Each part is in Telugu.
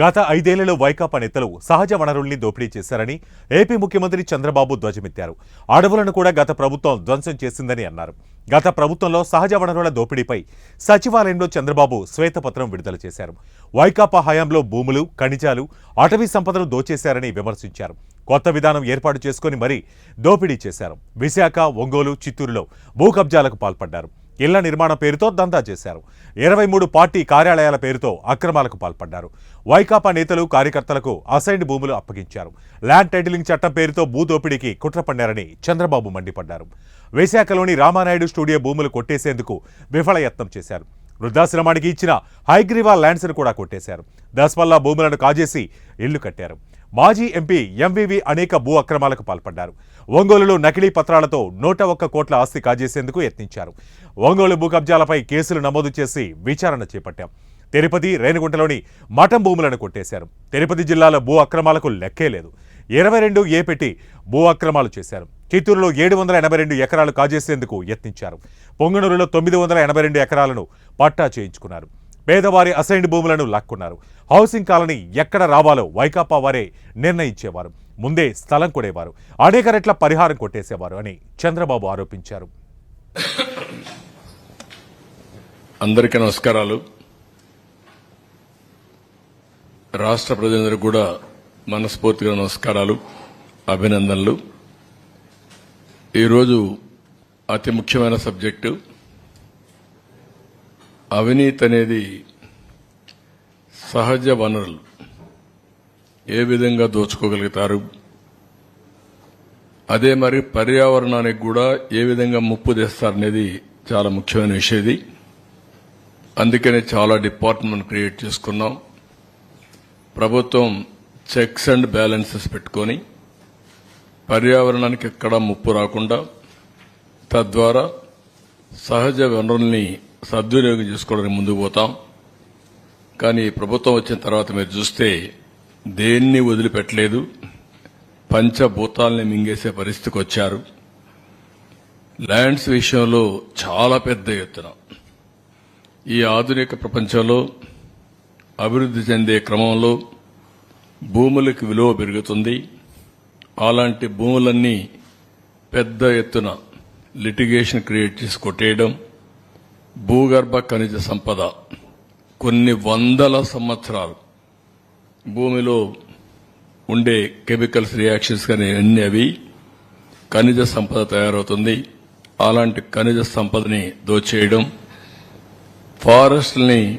గత ఐదేళ్ళలో వైకాపా నేతలు సహజ వనరుల్ని దోపిడీ చేశారని ఏపీ ముఖ్యమంత్రి చంద్రబాబు ధ్వజమెత్తారు. అడవులను కూడా గత ప్రభుత్వం ధ్వంసం చేసిందని అన్నారు. గత ప్రభుత్వంలో సహజ వనరుల దోపిడీపై సచివాలయంలో చంద్రబాబు శ్వేతపత్రం విడుదల చేశారు. వైకాపా హయాంలో భూములు ఖనిజాలు అటవీ సంపదను దోచేశారని విమర్శించారు. కొత్త విధానం ఏర్పాటు చేసుకుని మరీ దోపిడీ చేశారు. విశాఖ ఒంగోలు చిత్తూరులో భూ కబ్జాలకు పాల్పడ్డారు. ఇళ్ళ నిర్మాణం పేరుతో దందా చేశారు. ఇరవై మూడు పార్టీ కార్యాలయాల పేరుతో అక్రమాలకు పాల్పడ్డారు. వైకాపా నేతలు కార్యకర్తలకు అసైన్డ్ భూములు అప్పగించారు. ల్యాండ్ టైటిలింగ్ చట్టం పేరుతో భూదోపిడీకి కుట్ర పన్నారని చంద్రబాబు మండిపడ్డారు. విశాఖలోని రామానాయుడు స్టూడియో భూములు కొట్టేసేందుకు విఫలయత్నం చేశారు. వృద్ధాశ్రమానికి ఇచ్చిన హైగ్రీవా ల్యాండ్స్ను కూడా కొట్టేశారు. దస్పల్లా భూములను కాజేసి ఇళ్ళు కట్టారు. మాజీ ఎంపీ ఎంవివి అనేక భూ అక్రమాలకు పాల్పడ్డారు. ఒంగోలులో నకిలీ పత్రాలతో నూట ఒక్క కోట్ల ఆస్తి కాజేసేందుకు యత్నించారు. ఒంగోలు భూ కబ్జాలపై కేసులు నమోదు చేసి విచారణ చేపట్టాం. తిరుపతి రేణిగుంటలోని మఠం భూములను కొట్టేశారు. తిరుపతి జిల్లాలో భూ అక్రమాలకు లెక్కే లేదు. ఇరవై రెండు ఏ పెట్టి భూ అక్రమాలు చేశారు. చిత్తూరులో ఏడు వందల ఎనభై రెండు ఎకరాలు కాజేసేందుకు యత్నించారు. పొంగనూరులో తొమ్మిది వందల ఎనభై రెండు ఎకరాలను పట్టా చేయించుకున్నారు. పేదవారి అసైన్డ్ భూములను లాక్కున్నారు. హౌసింగ్ కాలనీ ఎక్కడ రావాలో వైకాపా వారే నిర్ణయించేవారు. ముందే స్థలం కొడేవారు. అనేక రెట్ల పరిహారం కొట్టేసేవారు అని చంద్రబాబు ఆరోపించారు. అందరికీ నమస్కారాలు. రాష్ట్ర ప్రజలందరూ కూడా మనస్ఫూర్తిగా నమస్కారాలు అభినందనలు. ఈరోజు అతి ముఖ్యమైన సబ్జెక్టు అవినీతి అనేది సహజ వనరులు. ఏ విధంగా దోచుకోగలుగుతారు? అదే మరి పర్యావరణానికి కూడా ఏ విధంగా ముప్పు తెస్తారనేది చాలా ముఖ్యమైన విషయం ఇది అందుకనే చాలా డిపార్ట్మెంట్ క్రియేట్ చేసుకున్నాం. ప్రభుత్వం చెక్స్ అండ్ బ్యాలెన్సెస్ పెట్టుకొని పర్యావరణానికి ఎక్కడా ముప్పు రాకుండా తద్వారా సహజ వనరుల్ని సద్వినియోగం చేసుకోవడానికి ముందుకు పోతాం. కానీ ప్రభుత్వం వచ్చిన తర్వాత మీరు చూస్తే దేన్ని వదిలిపెట్టలేదు పంచభూతాల్ని మింగేసే పరిస్థితికి వచ్చారు. ల్యాండ్స్ విషయంలో చాలా పెద్ద ఎత్తున. ఈ ఆధునిక ప్రపంచంలో అభివృద్ధి చెందే క్రమంలో భూములకు విలువ పెరుగుతుంది. అలాంటి భూములన్నీ పెద్ద ఎత్తున లిటిగేషన్ క్రియేట్ చేసి కొట్టేయడం భూగర్భ ఖనిజ సంపద కొన్ని వందల సంవత్సరాలు భూమిలో ఉండే కెమికల్స్ రియాక్షన్స్ కానీ అన్ని అవి ఖనిజ సంపద తయారవుతుంది. అలాంటి ఖనిజ సంపదని దోచేయడం ఫారెస్ట్ని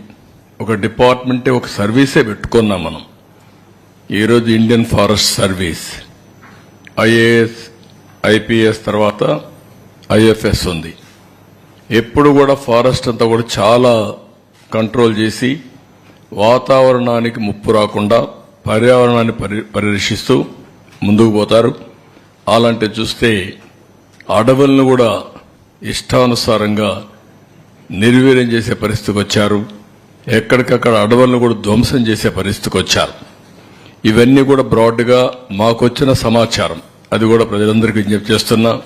ఒక డిపార్ట్మెంటే ఒక సర్వీసే పెట్టుకున్నాం మనం. ఈరోజు Indian Forest Service IAS IPS తర్వాత ఐఎఫ్ఎస్ ఉంది. ఎప్పుడు కూడా ఫారెస్ట్ అంతా కూడా చాలా కంట్రోల్ చేసి వాతావరణానికి ముప్పు రాకుండా పర్యావరణాన్ని పరి పరిరక్షిస్తూ ముందుకు పోతారు. అలాంటి చూస్తే అడవులను కూడా ఇష్టానుసారంగా నిర్వీర్యం చేసే పరిస్థితికి వచ్చారు. ఎక్కడికక్కడ అడవులను కూడా ధ్వంసం చేసే పరిస్థితికి వచ్చారు. ఇవన్నీ కూడా బ్రాడ్గా మాకొచ్చిన సమాచారం. అది కూడా ప్రజలందరికీ విజ్ఞప్తి చేస్తున్నా.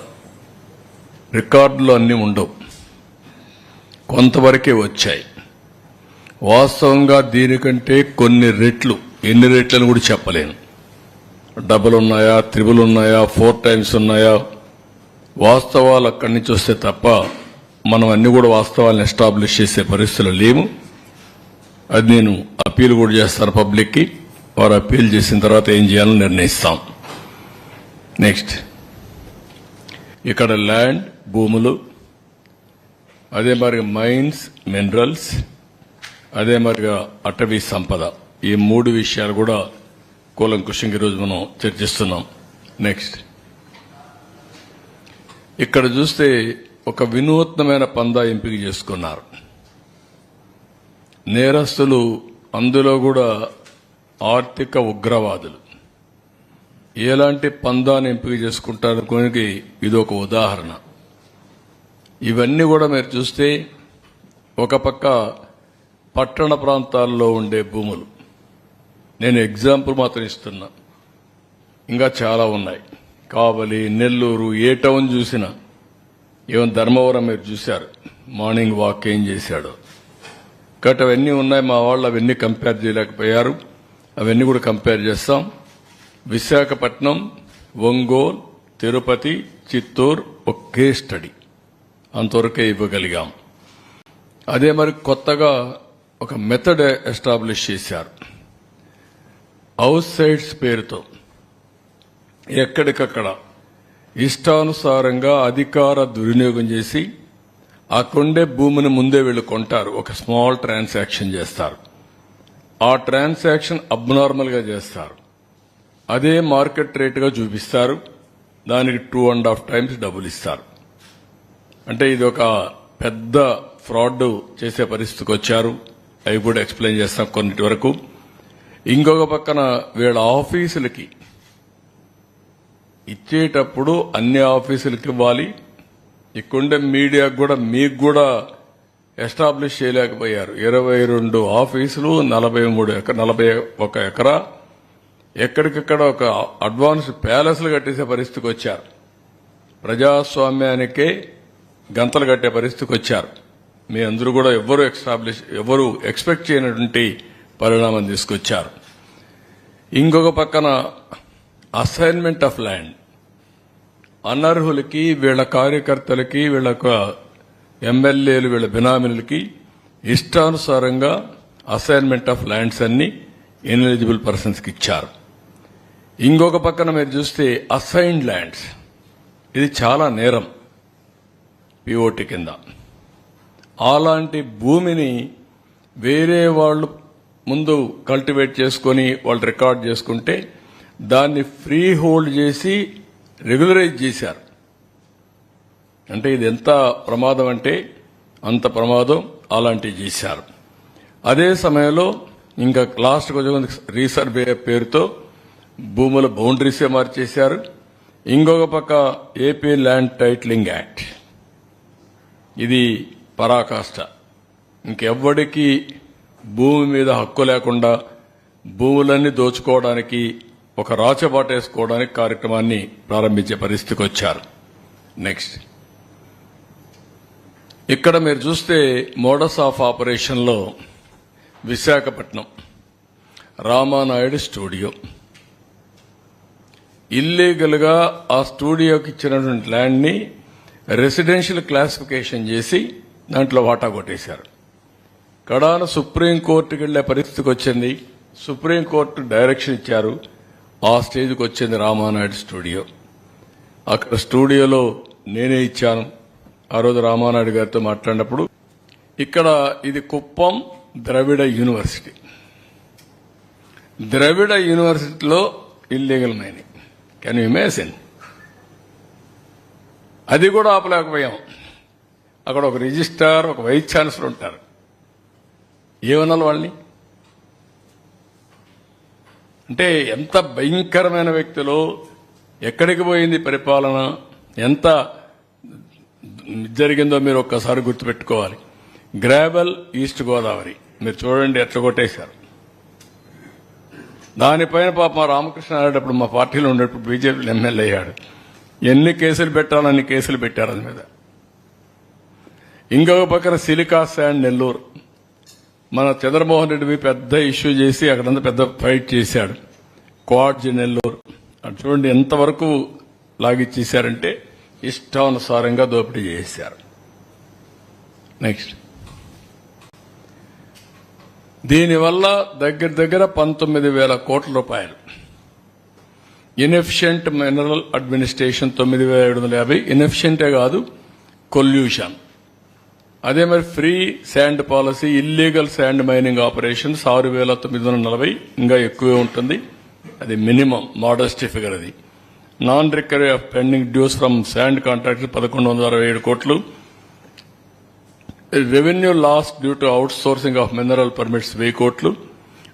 రికార్డులు అన్నీ ఉండవు. కొంతవరకే వచ్చాయి. వాస్తవంగా దీనికంటే కొన్ని రెట్లు ఎన్ని రెట్లను కూడా చెప్పలేను. డబుల్ ఉన్నాయా త్రిబుల్ ఉన్నాయా ఫోర్ టైమ్స్ ఉన్నాయా? వాస్తవాలు అక్కడి నుంచి వస్తే తప్ప మనం అన్ని కూడా వాస్తవాలను ఎస్టాబ్లిష్ చేసే పరిస్థితులు లేము అది నేను అప్పీల్ కూడా చేస్తాను పబ్లిక్కి. వారు అప్పీల్ చేసిన తర్వాత ఏం చేయాలని నిర్ణయిస్తాం. నెక్స్ట్. ఇక్కడ ల్యాండ్ భూములు అదే మరి మైన్స్ మినరల్స్ అదే మరిగా అటవీ సంపద. ఈ మూడు విషయాలు కూడా కూలంకుషంగా ఈరోజు మనం చర్చిస్తున్నాం. నెక్స్ట్ ఇక్కడ చూస్తే ఒక వినూత్నమైన పందా ఎంపిక చేసుకున్నారు. నేరస్తులు అందులో కూడా ఆర్థిక ఉగ్రవాదులు. ఎలాంటి పందాన్ని ఎంపిక చేసుకుంటారనుకోనికి ఇది ఒక ఉదాహరణ. ఇవన్నీ కూడా మీరు చూస్తే ఒక పక్క పట్టణ ప్రాంతాల్లో ఉండే భూములు. నేను ఎగ్జాంపుల్ మాత్రం ఇస్తున్నా. ఇంకా చాలా ఉన్నాయి. కావలి నెల్లూరు ఏ టౌన్ చూసినా ఈవెన్ ధర్మవరం మీరు చూశారు మార్నింగ్ వాక్ ఏం చేశాడు. కాబట్టి అవన్నీ ఉన్నాయి మా వాళ్ళు అవన్నీ కంపేర్ చేయలేకపోయారు. అవన్నీ కూడా కంపేర్ చేస్తాం. విశాఖపట్నం ఒంగోలు తిరుపతి చిత్తూరు ఒకే స్టడీ అంతవరకే ఇవ్వగలిగాం. అదే మరి కొత్తగా ఒక మెథడ్ ఎస్టాబ్లిష్ చేశారు. అవుట్ సైడ్స్ పేరుతో. ఎక్కడికక్కడ ఇష్టానుసారంగా అధికార దుర్వినియోగం చేసి ఆ కొండే భూమిని ముందే వీళ్ళు కొంటారు. ఒక స్మాల్ ట్రాన్సాక్షన్ చేస్తారు. ఆ ట్రాన్సాక్షన్ అబ్నార్మల్గా చేస్తారు. అదే మార్కెట్ రేటుగా చూపిస్తారు. దానికి టూ అండ్ హాఫ్ టైమ్స్ డబ్బులు ఇస్తారు. అంటే ఇది ఒక పెద్ద ఫ్రాడ్ చేసే పరిస్థితికి వచ్చారు. అవి కూడా ఎక్స్ప్లెయిన్ చేస్తాం కొన్నిటి వరకు. ఇంకొక పక్కన వీళ్ళ ఆఫీసులకి ఇచ్చేటప్పుడు అన్ని ఆఫీసులకి ఇవ్వాలి. ఇక్కడుండే మీడియాకు కూడా మీకు కూడా ఎస్టాబ్లిష్ చేయలేకపోయారు. ఇరవై రెండు ఆఫీసులు నలభై మూడు ఎకర నలభై ఒక ఎకరా. ఎక్కడికక్కడ ఒక అడ్వాన్స్ ప్యాలెస్లు కట్టేసే పరిస్థితికి వచ్చారు. ప్రజాస్వామ్యానికే గంతలు కట్టే పరిస్థితికి వచ్చారు. మీ అందరూ కూడా ఎవరు ఎస్టాబ్లిష్ ఎవరు ఎక్స్పెక్ట్ చేయనటువంటి పరిణామం తీసుకొచ్చారు. ఇంకొక పక్కన అసైన్మెంట్ ఆఫ్ ల్యాండ్. అనర్హులకి వీళ్ళ కార్యకర్తలకి వీళ్ళ ఎమ్మెల్యేలు వీళ్ళ బినామినులకి ఇష్టానుసారంగా అసైన్మెంట్ ఆఫ్ ల్యాండ్స్ అన్ని ఇన్ఎలిజిబుల్ పర్సన్స్కి ఇచ్చారు. ఇంకొక పక్కన మీరు చూస్తే అసైన్డ్ ల్యాండ్స్. ఇది చాలా నేరం. పిఓటి కింద. అలాంటి భూమిని వేరే వాళ్ళు ముందు కల్టివేట్ చేసుకొని వాళ్ళు రికార్డ్ చేసుకుంటే దాన్ని ఫ్రీ హోల్డ్ చేసి రెగ్యులరైజ్ చేశారు. అంటే ఇది ఎంత ప్రమాదం అంటే అంత ప్రమాదం అలాంటివి చేశారు. అదే సమయంలో ఇంకా లాస్ట్ కొంచెం రీసర్వే పేరుతో భూముల బౌండరీసే మార్చేశారు. ఇంకొక పక్క ఏపీ ల్యాండ్ టైటిలింగ్ యాక్ట్. ఇది పరాకాష్ట. ఇంకెవ్వడికి భూమి మీద హక్కు లేకుండా భూములన్నీ దోచుకోవడానికి ఒక రాచబాటేసుకోవడానికి కార్యక్రమాన్ని ప్రారంభించే పరిస్థితికి వచ్చారు. నెక్స్ట్. ఇక్కడ మీరు చూస్తే మోడస్ ఆఫ్ ఆపరేషన్లో విశాఖపట్నం రామానాయుడు స్టూడియో. ఇల్లీగల్గా ఆ స్టూడియోకి ఇచ్చినటువంటి ల్యాండ్ని రెసిడెన్షియల్ క్లాసిఫికేషన్ చేసి దాంట్లో వాటా కొట్టేశారు. కడాన సుప్రీంకోర్టుకి వెళ్ళే పరిస్థితికి వచ్చింది. సుప్రీంకోర్టు డైరెక్షన్ ఇచ్చారు. ఆ స్టేజ్కి వచ్చింది రామానాయుడు స్టూడియో. అక్కడ స్టూడియోలో నేనే ఇచ్చాను. ఆ రోజు రామానాయుడు గారితో మాట్లాడినప్పుడు ఇక్కడ ఇది కుప్పం ద్రవిడ యూనివర్సిటీ. ద్రవిడ యూనివర్సిటీలో ఇల్లీగల్ మైనింగ్. కెన్ ఇమేజిన్ అది కూడా ఆపలేకపోయాం. అక్కడ ఒక రిజిస్టార్ ఒక వైస్ ఛాన్సలర్ ఉంటారు. ఏమనాలి వాళ్ళని? అంటే ఎంత భయంకరమైన వ్యక్తులు ఎక్కడికి పోయింది పరిపాలన? ఎంత జరిగిందో మీరు ఒక్కసారి గుర్తుపెట్టుకోవాలి. Gravel east Godavari. మీరు చూడండి ఎట్లా కొట్టేశారు. దానిపైన పాప మా రామకృష్ణ ఆడేటప్పుడు మా పార్టీలో ఉండేటప్పుడు బీజేపీ ఎమ్మెల్యే అయ్యాడు. ఎన్ని కేసులు పెట్టాలని కేసులు పెట్టారు అది మీద. ఇంకొక పక్కన సిలికా శాండ్ నెల్లూరు. మన చంద్రమోహన్ రెడ్డి పెద్ద ఇష్యూ చేసి అక్కడంతా పెద్ద ఫైట్ చేశాడు. క్వాడ్జ్ నెల్లూరు. అటు చూడండి ఎంతవరకు లాగిచ్చేశారంటే ఇష్టానుసారంగా దోపిడీ చేశారు. నెక్స్ట్. దీనివల్ల దగ్గర దగ్గర పంతొమ్మిది వేల కోట్ల రూపాయలు. ఇన్ఎఫిషియంట్ మినరల్ అడ్మినిస్ట్రేషన్ తొమ్మిది వేల ఏడు వందల యాభై. ఇన్ఎఫిషియంటే కాదు కొల్యూషన్. అదే మరి free sand policy illegal sand mining operations ఆరు వేల తొమ్మిది వందల నలభై ఇంకా ఎక్కువే ఉంటుంది. అది మినిమం మోడెస్ట్ ఫిగర్ అది. Non recovery of pending dues from sand contractor పదకొండు వందల అరవై ఏడు కోట్లు. Revenue loss due to outsourcing of mineral permits వెయ్యి కోట్లు.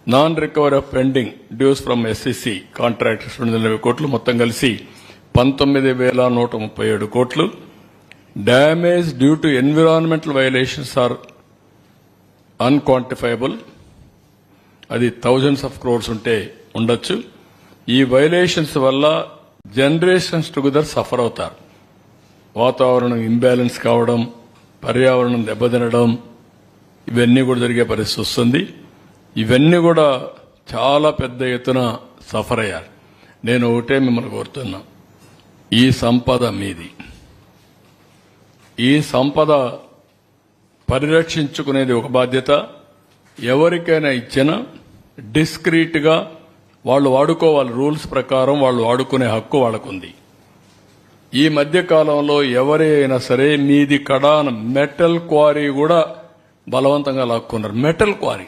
Non recovery of pending dues from SCC contractors రెండు వందల కోట్లు. మొత్తం కలిసి పంతొమ్మిది వేల నూట ముప్పై ఏడు కోట్లు. Damage due to environmental violations are unquantifiable అది థౌజండ్స్ ఆఫ్ క్రోర్స్ ఉంటే ఉండొచ్చు. ఈ వైలేషన్స్ వల్ల జనరేషన్స్ టుగెదర్ సఫర్ అవుతారు. వాతావరణం ఇంబ్యాలెన్స్ కావడం పర్యావరణం దెబ్బతినడం ఇవన్నీ కూడా జరిగే పరిస్థితి వస్తుంది. ఇవన్నీ కూడా చాలా పెద్ద ఎత్తున సఫర్ అయ్యారు. నేను ఒకటే మిమ్మల్ని కోరుతున్నా. ఈ సంపద మీది. ఈ సంపద పరిరక్షించుకునేది ఒక బాధ్యత. ఎవరికైనా ఇచ్చినా డిస్క్రీట్గా వాళ్ళు వాడుకోవాలి. రూల్స్ ప్రకారం వాళ్ళు వాడుకునే హక్కు వాళ్ళకుంది. ఈ మధ్య కాలంలో ఎవరి అయినా సరే మీది కడాన మెటల్ క్వారీ కూడా బలవంతంగా లాక్కున్నారు. Metal quarry.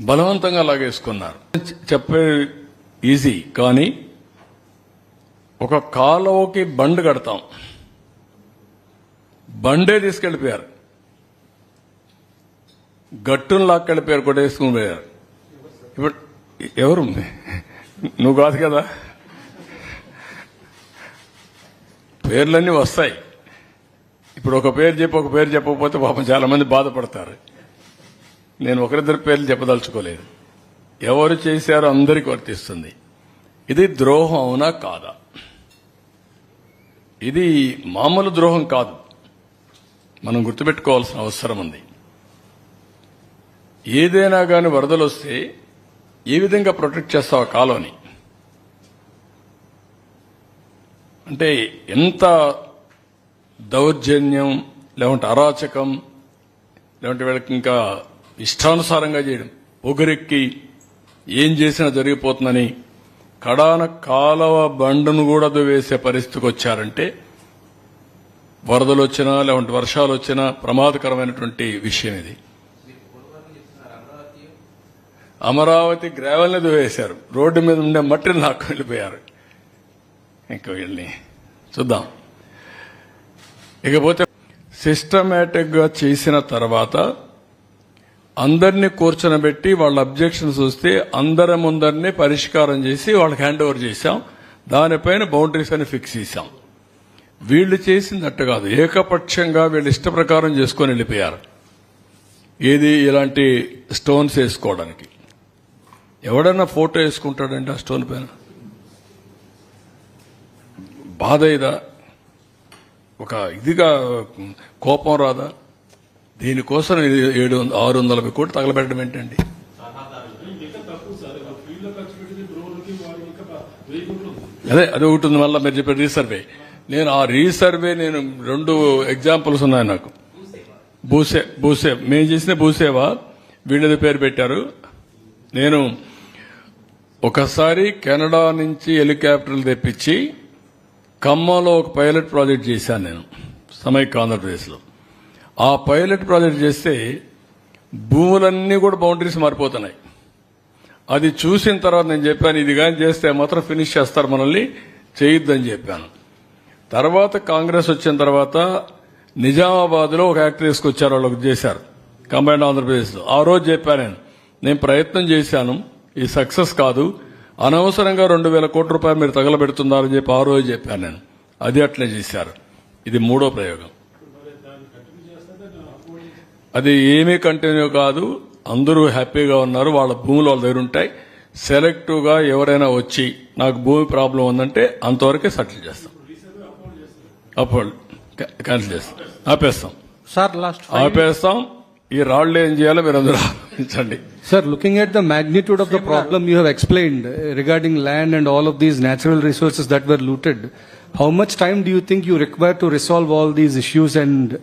బలవంతంగా లాగేసుకున్నారు. చెప్పే ఈజీ కానీ ఒక కాలువకి బండ్ కడతాం. బండే తీసుకెళ్ళిపోయారు. గట్టును లాక్కెళ్ళిపోయారు కొట్టేసుకుని పోయారు. ఇప్పుడు ఎవరు? నువ్వు కాదు కదా? పేర్లన్నీ వస్తాయి. ఇప్పుడు ఒక పేరు చెప్పి ఒక పేరు చెప్పకపోతే పాపం చాలా మంది బాధపడతారు. నేను ఒకరిద్దరి పేర్లు చెప్పదలుచుకోలేదు. ఎవరు చేశారో అందరికీ వర్తిస్తుంది. ఇది ద్రోహం అవునా కాదా? ఇది మామూలు ద్రోహం కాదు. మనం గుర్తుపెట్టుకోవాల్సిన అవసరం ఉంది. ఏదైనా కానీ వరదలు వస్తే ఏ విధంగా ప్రొటెక్ట్ చేస్తావు కాలోని? అంటే ఎంత దౌర్జన్యం లేకుంటే అరాచకం లేకుంటే వీళ్ళకి ఇంకా ఇష్టానుసారంగా చేయడం పొగరెక్కి ఏం చేసినా జరిగిపోతుందని కడాన కాలవ బండను కూడా వేసే పరిస్థితికి వచ్చారంటే వరదలు వచ్చినా లేకుంటే వర్షాలు వచ్చినా ప్రమాదకరమైనటువంటి విషయం ఇది. అమరావతి గ్రావెల్ని దువేశారు రోడ్డు మీద ఉండే మట్టిని నాకు వెళ్ళిపోయారు ఇంకా వీళ్ళని చూద్దాం. ఇకపోతే సిస్టమేటిక్గా చేసిన తర్వాత అందరినీ కూర్చొనబెట్టి వాళ్ళ అబ్జెక్షన్స్ వస్తే అందరి ముందరినీ పరిష్కారం చేసి వాళ్ళకి హ్యాండ్ ఓవర్ చేశాం. దానిపైన బౌండరీస్ అని ఫిక్స్ చేశాం. వీళ్ళు చేసింది కాదు. ఏకపక్షంగా వీళ్ళు ఇష్ట ప్రకారం చేసుకొని వెళ్ళిపోయారు. ఏది ఇలాంటి స్టోన్స్ వేసుకోవడానికి? ఎవడన్నా ఫోటో వేసుకుంటాడంటే ఆ స్టోన్ పైన? బాధ ఇదా? ఒక ఇదిగా కోపం రాదా? దీనికోసం ఏడు వంద- ఆరు వందల కోట్లు తగలబెట్టడం ఏంటండి? అదే అది ఒకటి ఉంది మళ్ళీ మీరు చెప్పే రీసర్వే నేను ఆ రీసర్వే నేను రెండు ఎగ్జాంపుల్స్ ఉన్నాయి నాకు. భూసే భూసే. మేము చేసిన భూసేవా వీళ్ళది పేరు పెట్టారు. నేను ఒకసారి కెనడా నుంచి హెలికాప్టర్లు తెప్పించి ఖమ్మంలో ఒక పైలట్ ప్రాజెక్ట్ చేశాను నేను సమైక్ ఆంధ్రప్రదేశ్లో. ఆ పైలట్ ప్రాజెక్ట్ చేస్తే భూములన్నీ కూడా బౌండరీస్ మారిపోతున్నాయి. అది చూసిన తర్వాత నేను చెప్పాను ఇది కానీ చేస్తే మాత్రం ఫినిష్ చేస్తారు మనల్ని చేయొద్దని చెప్పాను. తర్వాత కాంగ్రెస్ వచ్చిన తర్వాత నిజామాబాద్లో ఒక యాక్ట్ తీసుకొచ్చారు వాళ్ళకి చేశారు కంబైండ్ ఆంధ్రప్రదేశ్లో ఆ రోజు చెప్పాను నేను నేను ప్రయత్నం చేశాను ఈ సక్సెస్ కాదు అనవసరంగా రెండు వేల కోట్ల రూపాయలు మీరు తగలబెడుతున్నారని చెప్పి ఆ రోజు చెప్పాను నేను. అది అట్లే చేశారు. ఇది మూడో ప్రయోగం. అది ఏమీ కంటిన్యూ కాదు. అందరూ హ్యాపీగా ఉన్నారు. వాళ్ళ భూములు వాళ్ళ దగ్గర ఉంటాయి. సెలెక్టివ్గా ఎవరైనా వచ్చి నాకు భూమి ప్రాబ్లం ఉందంటే అంతవరకే సెటిల్ చేస్తాం. అప్పుడు క్యాన్సిల్ చేస్తాం. ఆపేస్తాం. సార్ లాస్ట్ ఆపేస్తాం. ఈ రాళ్ళు ఏం చేయాలో మీరు అందరూ ఆలోచించండి. Sir looking at the magnitude of the problem you have explained regarding land and all of these natural resources that were looted how much time do you think you require to resolve all these issues and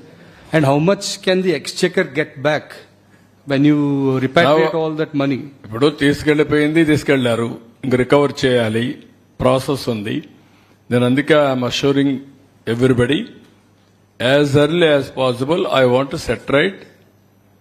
and and how much can the exchequer get back when you repatriate Now- all that money? ఇప్పుడు తీసుకెళ్ళిపోయింది తీసుకెళ్ళారు. ఇంక రికవర్ చేయాలి. ప్రాసెస్ ఉంది. నేను అందుకే I'm assuring everybody as early as possible I want set right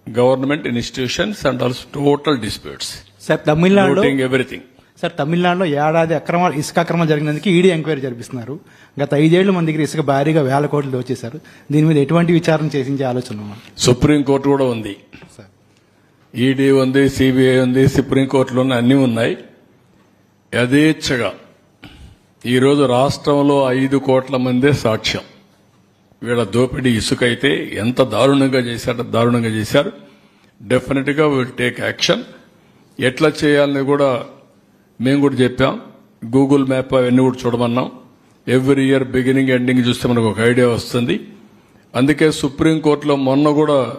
government institutions and also total disputes sir తమిళనాడులో ఎవ్రీథింగ్ సార్ తమిళనాడులో ఏడాది అక్రమాలు ఇసుక అక్రమాలు జరిగినందుకు ఈడీ ఎంక్వైరీ జరిపిస్తున్నారు. గత ఐదేళ్ళు మన దగ్గర ఇసుక భారీగా వేల కోట్లు దోచేశారు. దీని మీద ఎటువంటి విచారణ చేసించే ఆలోచన? సుప్రీంకోర్టు కూడా ఉంది. ఈడీ ఉంది సిబిఐ ఉంది సుప్రీంకోర్టులో అన్నీ ఉన్నాయి. యథేచ్ఛగా ఈరోజు రాష్ట్రంలో ఐదు కోట్ల మందే సాక్ష్యం. వీళ్ళ దోపిడీ ఇసుక అయితే ఎంత దారుణంగా చేశారో దారుణంగా చేశారు. డెఫినెట్గా విల్ టేక్ యాక్షన్ ఎట్లా చేయాలని కూడా మేము కూడా చెప్పాం. గూగుల్ మ్యాప్ అవన్నీ కూడా చూడమన్నాం. ఎవ్రీ ఇయర్ బిగినింగ్ ఎండింగ్ చూస్తే మనకు ఒక ఐడియా వస్తుంది. అందుకే సుప్రీంకోర్టులో మొన్న కూడా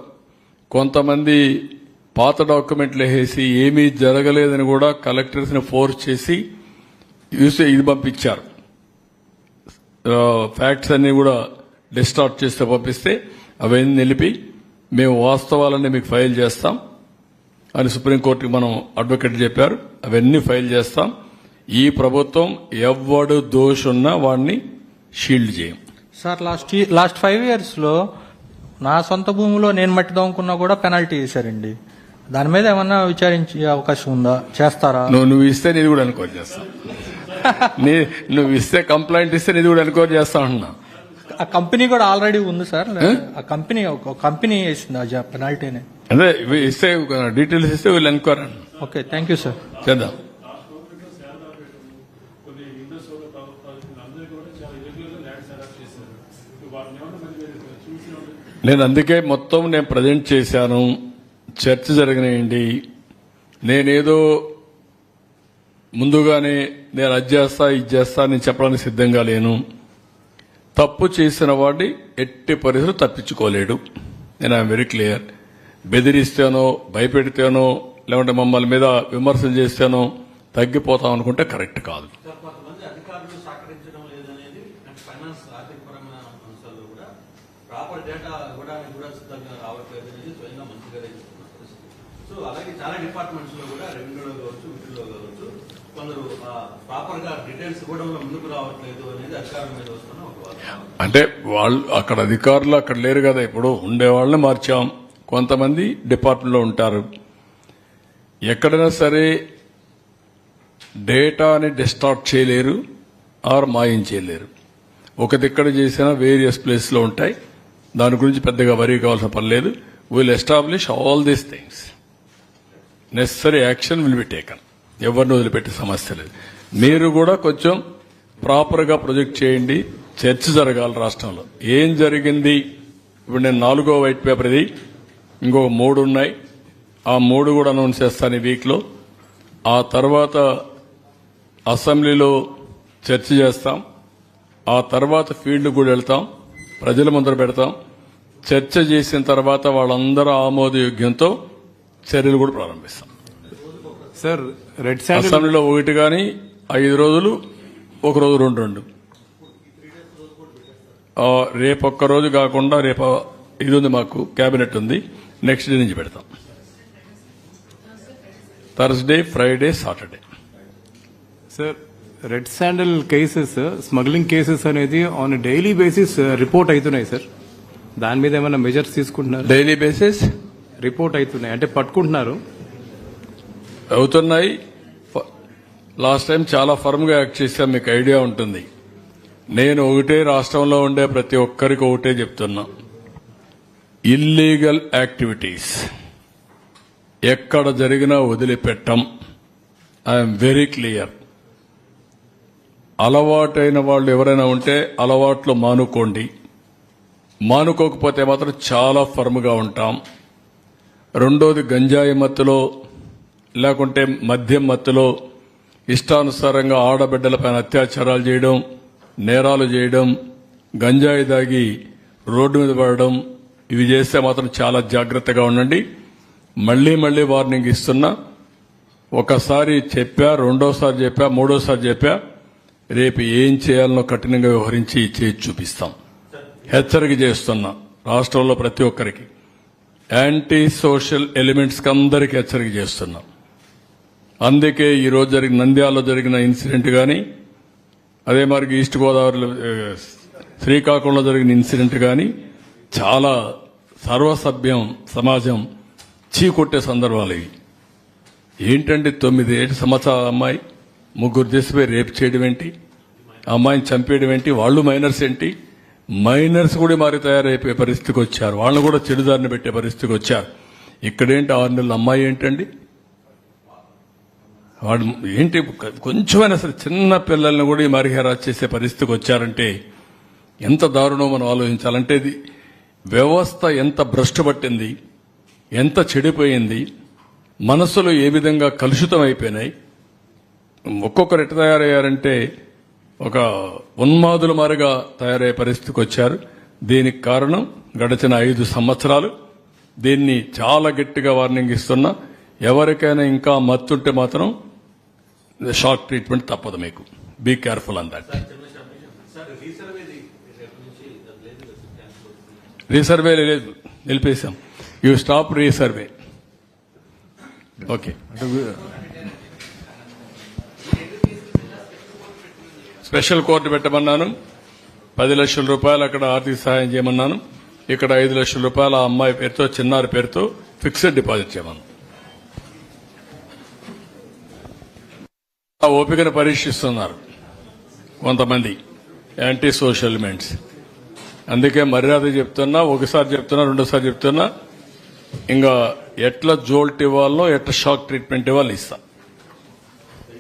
కొంతమంది పాత డాక్యుమెంట్లు వేసి ఏమీ జరగలేదని కూడా కలెక్టర్స్ని ఫోర్స్ చేసి యూసే ఇది పంపించారు. ఫ్యాక్ట్స్ అన్ని కూడా డిస్టార్ట్ చేస్తే పంపిస్తే అవన్నీ నిలిపి మేము వాస్తవాలన్నీ మీకు ఫైల్ చేస్తాం. అని సుప్రీంకోర్టుకి మనం అడ్వకేట్ చెప్పారు. అవన్నీ ఫైల్ చేస్తాం. ఈ ప్రభుత్వం ఎవ్వడు దోషున్నా వాడిని షీల్డ్ చేయం. సార్ లాస్ట్ లాస్ట్ ఫైవ్ ఇయర్స్లో నా సొంత భూమిలో నేను మట్టి దొంగకున్నా కూడా పెనాల్టీ వేశారండి. దాని మీద ఏమన్నా విచారించే అవకాశం ఉందా? చేస్తారా? నువ్వు నువ్వు ఇస్తే నీది కూడా ఎన్క్వైరీ చేస్తాం. నీ నువ్వు ఇస్తే కంప్లైంట్ ఇస్తే నీది కూడా ఎన్క్వైరీ చేస్తా అంటున్నా ఆ కంపెనీ కూడా ఆల్రెడీ ఉంది సార్. ఆ కంపెనీ కంపెనీ వేసింది ఆ పెనాల్టీని. అదే ఇవి ఇస్తే డీటెయిల్స్ ఇస్తే వీళ్ళు ఎన్క్వైరీ అంటున్నా. ఓకే థ్యాంక్ యూ సార్ చేద్దాం నేను అందుకే మొత్తం నేను ప్రజెంట్ చేశాను. చర్చ జరగనియండి. నేనేదో ముందుగానే నేను అది చేస్తా ఇది చేస్తా నేను చెప్పడానికి సిద్ధంగా లేను. తప్పు చేసిన వాడిని ఎట్టి పరిస్థితులు తప్పించుకోలేడు. నేను ఐఎమ్ వెరీ క్లియర్. బెదిరిస్తేనో భయపెడితేనో లేకుంటే మమ్మల్ని మీద విమర్శలు చేస్తేనో తగ్గిపోతాం అనుకుంటే కరెక్ట్ కాదు. అంటే ఫైనాన్స్ ఆర్థికపరమైన అంశాల్లో కూడా ప్రాపర్ డేటా ఇవ్వడానికి కూడా సిద్ధంగా రావట్లేదు అనేది స్వయంగా మంత్రి గారే చెప్తున్న పరిస్థితి సో అలాగే చాలా డిపార్ట్మెంట్స్లో కూడా రెవెన్యూలో కావచ్చు వీటిలో కావచ్చు కొందరు ప్రాపర్గా డీటెయిల్స్ ఇవ్వడంలో ముందుకు రావట్లేదు అనేది అధికారుల మీద వస్తున్న ఒక వాదన. అంటే వాళ్ళు అక్కడ అధికారులు అక్కడ లేరు కదా ఇప్పుడు ఉండే వాళ్ళని మార్చాం. కొంతమంది డిపార్ట్మెంట్లో ఉంటారు. ఎక్కడైనా సరే డేటాని డిస్టార్ట్ చేయలేరు ఆర్ మాయం చేయలేరు. ఒక దిక్కడ చేసినా వేరియస్ ప్లేస్లో ఉంటాయి. దాని గురించి పెద్దగా వరీ కావాల్సిన పని లేదు. Will establish all these things necessary action will be taken ఎవరిని వదిలిపెట్టే సమస్య లేదు. మీరు కూడా కొంచెం ప్రాపర్గా ప్రొజెక్ట్ చేయండి. చర్చ జరగాలి రాష్ట్రంలో. ఏం జరిగింది? ఇప్పుడు నేను నాలుగో వైట్ పేపర్ ఇది ఇంకొక మూడు ఉన్నాయి. ఆ మూడు కూడా అనౌన్స్ చేస్తాను ఈ వీక్లో ఆ తర్వాత అసెంబ్లీలో చర్చ చేస్తాం. ఆ తర్వాత ఫీల్డ్ కూడా వెళ్తాం. ప్రజల ముందర పెడతాం. చర్చ చేసిన తర్వాత వాళ్ళందరూ ఆమోదయోగ్యంతో చర్యలు కూడా ప్రారంభిస్తాం. సార్ రెడ్ అసెంబ్లీలో ఒకటి కానీ ఐదు రోజులు ఒక రోజు రెండు రెండు. రేపు ఒక్క రోజు కాకుండా రేపు ఇది ఉంది మాకు కేబినెట్ ఉంది. నెక్స్ట్ డే నుంచి పెడతాం. Thursday Friday Saturday sir red sandal cases smuggling cases అనేది ఆన్ డైలీ బేసిస్ రిపోర్ట్ అవుతున్నాయి సార్ దాని మీద ఏమైనా మెజర్స్ తీసుకుంటున్నారు? డైలీ బేసిస్ రిపోర్ట్ అవుతున్నాయి అంటే పట్టుకుంటున్నారు. అవుతున్నాయి. లాస్ట్ టైం చాలా ఫర్మ్గా యాక్ట్ చేశాం. మీకు ఐడియా ఉంటుంది. నేను ఒకటే రాష్ట్రంలో ఉండే ప్రతి ఒక్కరికి ఒకటే చెప్తున్నా. ఇల్లీగల్ యాక్టివిటీస్ ఎక్కడ జరిగినా వదిలిపెట్టం. ఐఎమ్ వెరీ క్లియర్ అలవాటైన వాళ్ళు ఎవరైనా ఉంటే అలవాట్లు మానుకోండి. మానుకోకపోతే మాత్రం చాలా ఫర్మ్గా ఉంటాం. రెండోది గంజాయి మత్తులో లేకుంటే మద్యం మత్తులో ఇష్టానుసారంగా ఆడబిడ్డలపైన అత్యాచారాలు చేయడం నేరాలు చేయడం గంజాయి దాగి రోడ్డు మీద పడడం ఇవి చేస్తే మాత్రం చాలా జాగ్రత్తగా ఉండండి. మళ్ళీ మళ్ళీ వార్నింగ్ ఇస్తున్నా. ఒకసారి చెప్పా రెండోసారి చెప్పా మూడోసారి చెప్పా. రేపు ఏం చేయాలనో కఠినంగా వ్యవహరించి చేసి చూపిస్తాం. హెచ్చరిక చేస్తున్నా రాష్ట్రంలో ప్రతి ఒక్కరికి. యాంటీ సోషల్ ఎలిమెంట్స్కి అందరికీ హెచ్చరిక చేస్తున్నాం. అందుకే ఈరోజు జరిగిన నంద్యాలలో జరిగిన ఇన్సిడెంట్ కానీ అదే మరి ఈస్ట్ గోదావరిలో శ్రీకాకుళంలో జరిగిన ఇన్సిడెంట్ కానీ చాలా సర్వసభ్యం సమాజం చీకొట్టే సందర్భాలు ఇవి. ఏంటంటే తొమ్మిది ఏడు సంవత్సరాల అమ్మాయి? ముగ్గురు చేసిపోయి రేపు చేయడం ఏంటి? అమ్మాయిని చంపేయడం ఏంటి? వాళ్ళు మైనర్స్ ఏంటి? మైనర్స్ కూడా మారి తయారైపోయే పరిస్థితికి వచ్చారు. వాళ్ళని కూడా చెడుదారిని పెట్టే పరిస్థితికి వచ్చారు. ఇక్కడేంటి ఆరు నెలల అమ్మాయి ఏంటండి? వాడు ఏంటి కొంచెమైనా సరే చిన్న పిల్లల్ని కూడా ఈ మరి చేసే పరిస్థితికి వచ్చారంటే ఎంత దారుణం మనం ఆలోచించాలంటే ఇది. వ్యవస్థ ఎంత భ్రష్టు పట్టింది ఎంత చెడిపోయింది మనసులు ఏ విధంగా కలుషితం అయిపోయినాయి ఒక్కొక్కరు ఎట్ట తయారయ్యారంటే ఒక ఉన్మాదుల మారుగా తయారయ్యే పరిస్థితికి వచ్చారు. దీనికి కారణం గడిచిన ఐదు సంవత్సరాలు. దీన్ని చాలా గట్టిగా వార్నింగ్ ఇస్తున్నా ఎవరికైనా ఇంకా మత్తుంటే మాత్రం షాక్ ట్రీట్మెంట్ తప్పదు మీకు. Be careful on that sir రీసర్వేది రేపు నుంచి అది లేదు కదా సార్ క్యాన్సిల్ రీసర్వే లేదు నిలిపేశాం. You stop resurvey. Okay. Special court పెట్టమన్నాను. పది లక్షల రూపాయలు అక్కడ ఆర్థిక సహాయం చేయమన్నాను. ఇక్కడ ఐదు లక్షల రూపాయల ఆ అమ్మాయి పేరుతో చిన్నారి పేరుతో ఫిక్స్డ్ డిపాజిట్ చేయమన్నాను. ఓపికను పరీక్షిస్తున్నారు కొంతమంది యాంటీ సోషల్ మెంట్స్. అందుకే మర్యాద చెప్తున్నా ఒకసారి చెప్తున్నా రెండోసారి చెప్తున్నా. ఇంకా ఎట్లా జోల్ట్ ఇవ్వాలో ఎట్లా షాక్ ట్రీట్మెంట్ ఇవ్వాలో ఇస్తా.